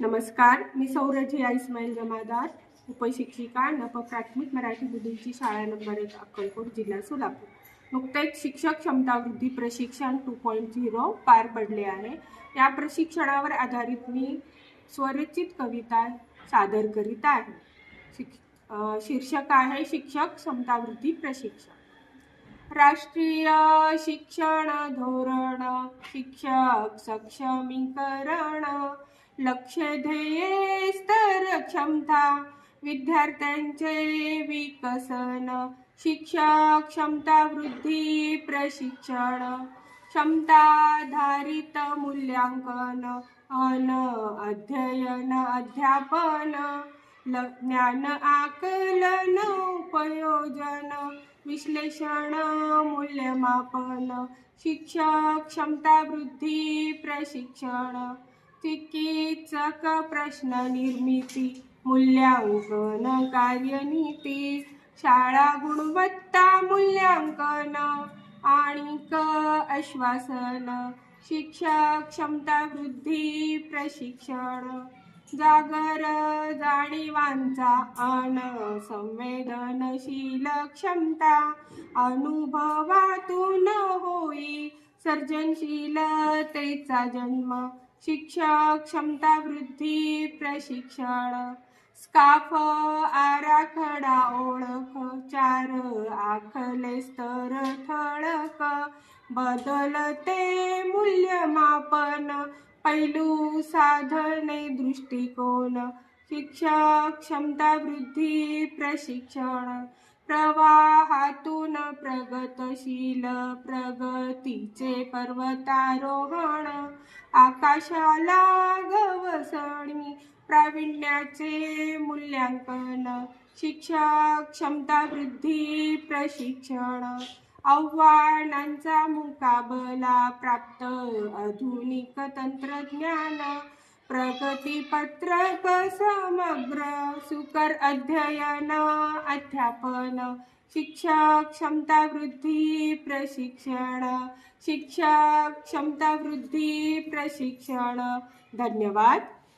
नमस्कार मी सौरजिया इस्माईल जमादार उपशिक्षिका नप प्राथमिक मराठी बुद्धीची शाळा नंबर एक अक्कलकोट जिल्हा सोलापूर. नुकतेच शिक्षक क्षमता वृद्धी प्रशिक्षण टू पॉईंट झिरो पार पडले आहे. या प्रशिक्षणावर आधारित मी स्वरचित कविता सादर करीत आहे. शिक शीर्षक आहे शिक्षक क्षमता वृद्धी प्रशिक्षण. राष्ट्रीय शिक्षण धोरण शिक्षक सक्षमीकरण लक्ष ध्येय स्तर क्षमता. विद्यार्थ्यांचे विकसन शिक्षक क्षमता वृद्धी प्रशिक्षण क्षमताधारित मूल्यांकन अन अध्ययन अध्यापन ल ज्ञान आकलन उपयोजन विश्लेषण मूल्यमापन शिक्षक क्षमता वृद्धी प्रशिक्षण चिकित्सक प्रश्न निर्मिती मूल्यांकन कार्यनीती शाळा गुणवत्ता मूल्यांकन आणि क आश्वासन शिक्षक क्षमता वृद्धी प्रशिक्षण जागर जाणीवांचा अन संवेदनशील क्षमता अनुभवातून होई सर्जनशीलतेचा जन्म शिक्षक क्षमता वृद्धी प्रशिक्षण स्काफ आराखडा ओळख चार आखले स्तर ठळक बदलते मूल्यमापन पैलू साधने दृष्टिकोन शिक्षक क्षमता वृद्धी प्रशिक्षण प्रवाहातून प्रगतशील प्रगतीचे पर्वतारोहण कशाला गवसणी प्रावीण्याचे मूल्यांकन शिक्षक क्षमता वृद्धी प्रशिक्षण आव्हानांचा मुकाबला प्राप्त आधुनिक तंत्रज्ञान प्रगतीपत्रक समग्र सुकर अध्ययन अध्यापन शिक्षक क्षमता वृद्धी प्रशिक्षण शिक्षक क्षमता वृद्धी प्रशिक्षण. धन्यवाद.